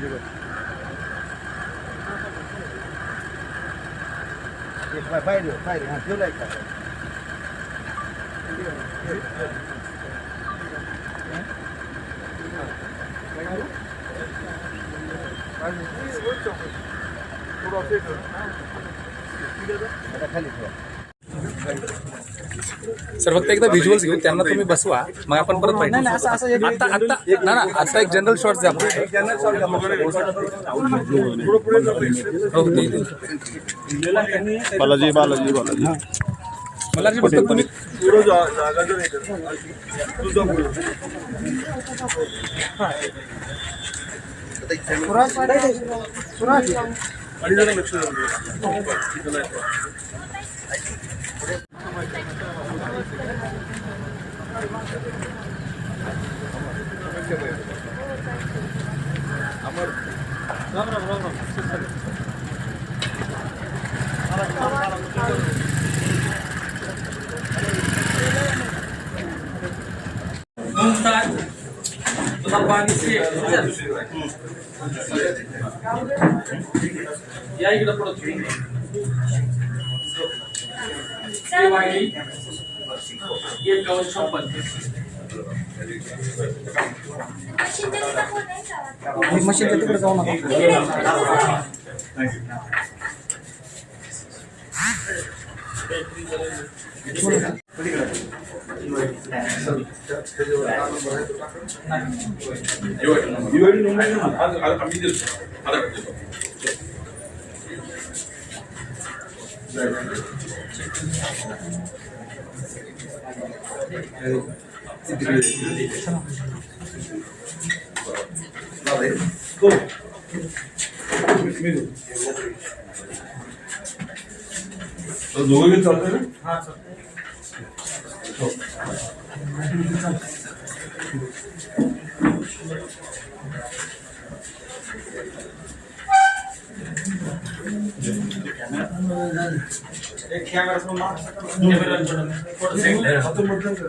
gibi. Fire, fire, fire. Huh? You like that? Burası. Burası. Burası. Burası. Burası. Sir फक्त एकदा visuals घेऊ त्यांना तुम्ही बसवा. मग आपण परत पाहिजे. आता आता ना ना आता एक जनरल शॉट द्या फक्त. हो, दे, दे. राम राम राम राम नमस्कार फक्त तुम्ही या इकडे पुढं तुम्ही. दिवाळी छप्पन मशीनच्या तिकडे जाऊ नका Vale. Go. Middle. 너 누구 이거 잘해? 아, 저. कैमरा से मार सकता हूं कैमरा से फोटो से हाथ में पकड़ कर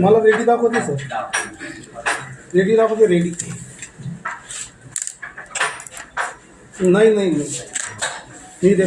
मला रेडी दाखवते सर. रेडी दाखवते रेडी. नाही नाही नाही. दे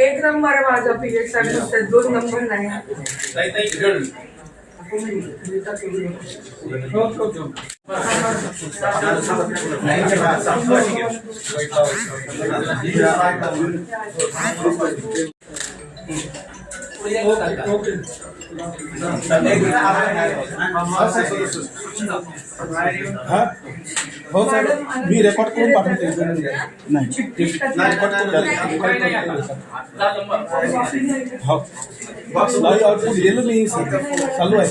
एक नंबर आहे माझा पिरियडसाठी नुसते दोन नंबर नाही. ओके ओके हो मी रेकॉर्ड करून पाठवते नाही चिठ्ठी हो लाईव्ह आउटपुट दिलेलं मी सर चालू आहे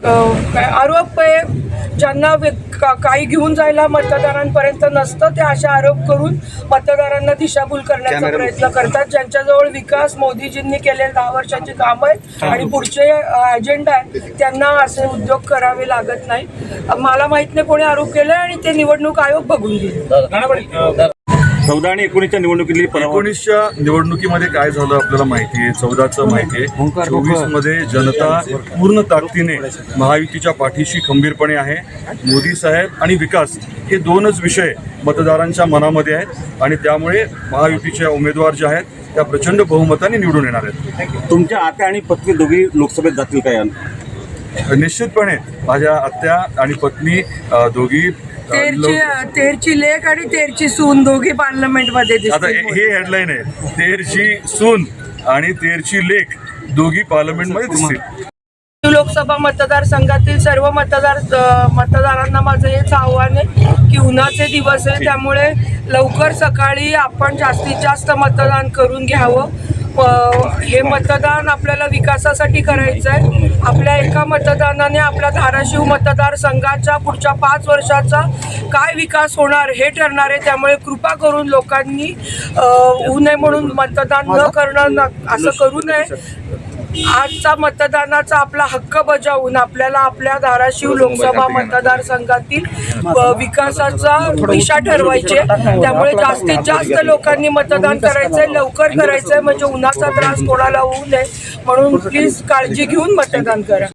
आरोप आहे ज्यांना काही घेऊन जायला मतदारांपर्यंत नसतं ते असे आरोप करून मतदारांना दिशाभूल करण्याचा प्रयत्न करतात. ज्यांच्याजवळ विकास मोदीजींनी केलेले दहा वर्षाची कामं आहेत आणि पुढचे अजेंडा आहे त्यांना असे उद्योग करावे लागत नाही मला माहीत नाही कोणी आरोप केलाय आणि ते निवडणूक आयोग बघून घेईल. चौदा आणि एकोणीसच्या निवडणुकीतली एकोणीसच्या निवडणुकीमध्ये काय झालं आपल्याला माहिती आहे. चौदाचं माहिती आहे. चोवीसमध्ये जनता पूर्ण ताकदीने महायुतीच्या पाठीशी खंबीरपणे आहे. मोदी साहेब आणि विकास हे दोनच विषय मतदारांच्या मनामध्ये आहेत आणि त्यामुळे महायुतीच्या उमेदवार जे आहेत त्या प्रचंड बहुमताने निवडून येणार आहेत. तुमच्या आत्या आणि पत्नी दोघी लोकसभेत जातील का या निश्चितपणे. माझ्या आत्या आणि पत्नी अ, दोघी तेरची तेरची लेख आणि तेरची सून दोघी पार्लमेंटमध्ये आता दिसतील हे हे हेडलाईन आहे. तेरची सून आणि तेरची लेख दोघी पार्लमेंटमध्ये दिसतील. लोकसभा मतदारसंघातील सर्व मतदार अ, मतदारांना माझं हेच आव्हान आहे की उन्हाचे दिवस आहे त्यामुळे लवकर सकाळी आपण जास्तीत जास्त मतदान करून घ्यावं. हे मतदान आपल्याला विकासासाठी करायचं आहे. आपल्या एका मतदानाने आपल्या धाराशिव मतदारसंघाच्या पुढच्या पाच वर्षाचा काय विकास होणार हे ठरणार आहे. त्यामुळे कृपा करून लोकांनी होऊ नये म्हणून मतदान न करणं न- असं करू नये. आजचा मतदानाचा आपला हक्क बजावून आपल्याला आपल्या धाराशिव लोकसभा मतदारसंघातील विकासाचा दिशा ठरवायची. त्यामुळे जास्तीत जास्त लोकांनी मतदान करायचंय लवकर करायचंय म्हणजे उन्हाचा त्रास कोणाला होऊ नये. म्हणून प्लीज काळजी घेऊन मतदान करा.